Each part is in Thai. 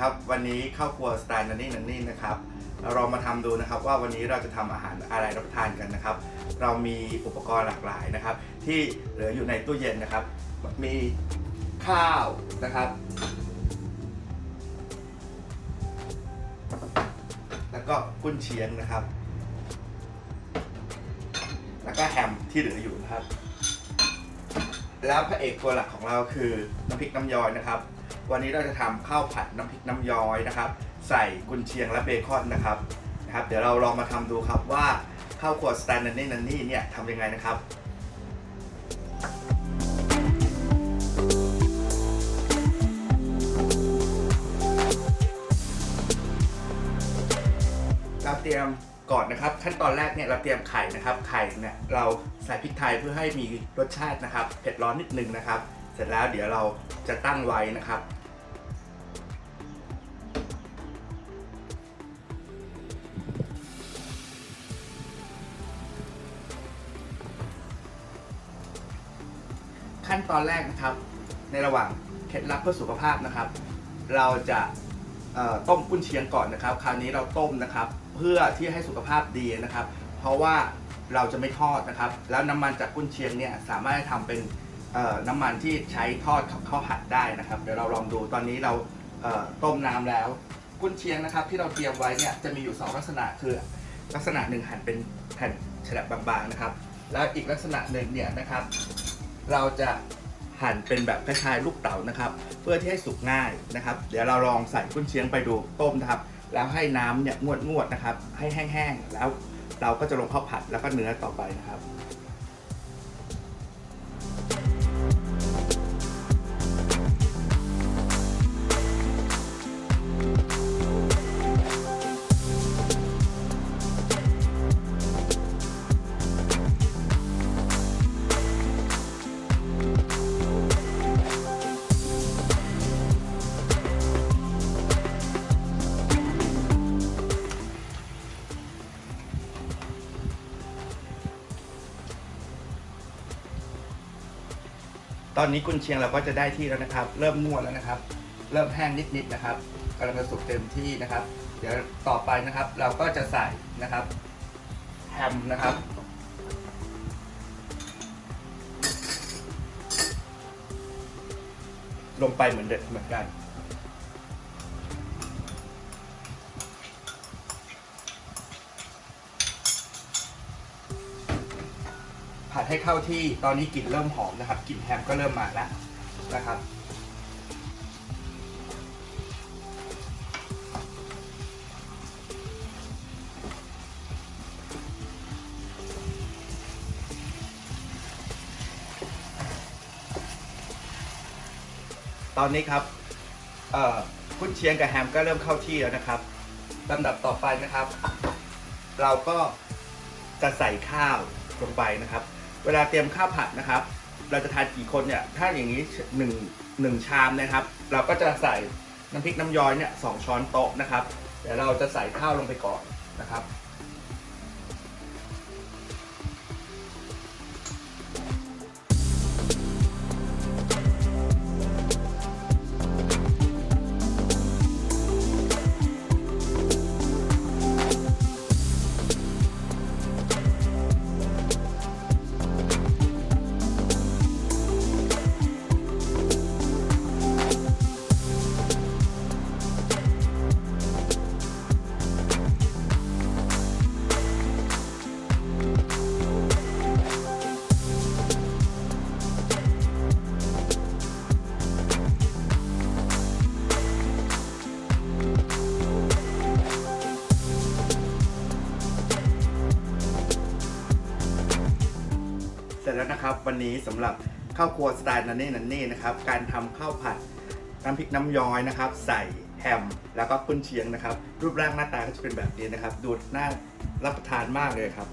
ครับ วันนี้เข้าวครัวสไตล์นันนี่นันนี่นะครับ เรามาทำดูนะครับว่าวันนี้เราจะทำอาหารอะไรรับประทานกันนะครับ เรามีอุปกรณ์หลากหลายนะครับ ที่เหลืออยู่ในตู้เย็นนะครับ มีข้าวนะครับ แล้วก็กุ้นเชียงนะครับ แล้วก็แฮมที่เหลืออยู่นะครับ แล้วพระเอกตัวหลักของเราคือน้ำพริกน้ำย้อยนะครับ วันนี้เราจะทำข้าวผัดน้ำพริกน้ำย้อยนะครับ ใส่กุนเชียงและเบคอนนะครับนะครับ เดี๋ยวเราลองมาทำดูครับว่าข้าวครัวสแตนนันนี่นันนี่เนี่ยทำยังไงนะครับเราเตรียมก่อนนะครับ ขั้นตอนแรกเนี่ยเราเตรียมไข่นะครับไข่เนี่ยเราใส่พริกไทยเพื่อให้มีรสชาตินะครับ เผ็ดร้อนนิดนึงนะครับ เสร็จแล้วเดี๋ยวเราจะตั้งไว้นะครับ ขั้นตอนแรกนะครับ ในระหว่างเคล็ดลับเพื่อสุขภาพนะครับ เราจะต้มกุ้นเชียงก่อนนะครับ คราวนี้เราต้มนะครับ เพื่อที่ให้สุขภาพดีนะครับ เพราะว่าเราจะไม่ทอดนะครับ แล้วน้ำมันจากกุ้นเชียงเนี่ยสามารถทำเป็นน้ำมันที่ใช้ทอดข้าวผัดได้นะครับ เดี๋ยวเราลองดูตอนนี้เราเต้มน้ำแล้ว กุ้นเชียงนะครับ ที่เราเตรียมไว้เนี่ยจะมีอยู่สองลักษณะคือลักษณะหนึ่งหั่นเป็นแผ่นฉลับบางๆนะครับ แล้วอีกลักษณะหนึ่งเนี่ยนะครับ เราจะหั่นเป็นแบบคล้ายๆลูกเต๋านะครับ เพื่อที่ให้สุกง่ายนะครับ เดี๋ยวเราลองใส่กุ้นเชียงไปดูต้มนะครับ แล้วให้น้ำเนี่ยงวดงวดๆนะครับ ให้แห้งๆแล้วเราก็จะลงข้าวผัดแล้วก็เนื้อต่อไปนะครับ ตอนนี้กุนเชียงเราก็จะได้ที่แล้วนะครับ เริ่มงวดแล้วนะครับ เริ่มแห้งนิดๆนะครับกำลังจะสุกเต็มที่นะครับ เดี๋ยวต่อไปนะครับ เราก็จะใส่นะครับแฮมนะครับลงไปเหมือนเดิมเหมือนกัน ผัดให้เข้าที่ตอนนี้กลิ่นเริ่มหอมนะครับกลิ่นแฮมก็เริ่มมาแล้วนะครับตอนนี้ครับกุนเชียงกับแฮมก็เริ่มเข้าที่แล้วนะครับลำดับต่อไปนะครับ เราก็จะใส่ข้าวลงไปนะครับ เวลาเตรียมข้าวผัดนะครับ เราจะทานกี่คนเนี่ยถ้าอย่างนี้หนึ่งหนึ่งชามนะครับ เราก็จะใส่น้ำพริกน้ำย้อยเนี่ยสองช้อนโต๊ะนะครับเดี๋ยวเราจะใส่ข้าวลงไปก่อนนะครับ สร็จแล้วนะครับ วันนี้สำหรับข้าวครัวสไตล์นันนี่นันนี่นะครับ การทำข้าวผัดน้ำพริกน้ำย้อยนะครับ ใส่แฮมแล้วก็กุ้นเชียงนะครับ รูปร่างหน้าตาก็จะเป็นแบบนี้นะครับ ดูน่ารับประทานมากเลยครับ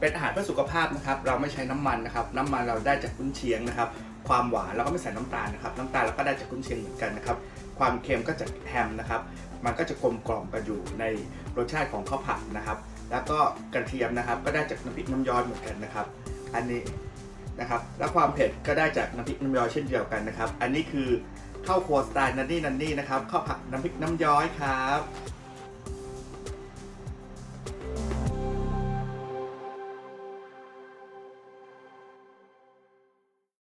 เป็นอาหารเพื่อสุขภาพนะครับ เราไม่ใช้น้ำมันนะครับ น้ำมันเราได้จากกุ้นเชียงนะครับ ความหวานเราก็ไม่ใส่น้ำตาลนะครับน้ำตาลเราก็ได้จากกุ้นเชียงเหมือนกันนะครับ ความเค็มก็จากแฮมนะครับ มันก็จะกลมกล่อมกันอยู่ในรสชาติของข้าวผัดนะครับ แล้วก็กระเทียมนะครับ ก็ได้จากน้ำพริกน้ำย้อยเหมือนกันนะครับ อันนี้นะครับ และความเผ็ดก็ได้จากน้ำพริกน้ำย้อยเช่นเดียวกันนะครับ อันนี้คือข้าวโครัวสไตล์นันนี่นันนี่นะครับข้าวผัดน้ำพริกน้ำย้อยครับ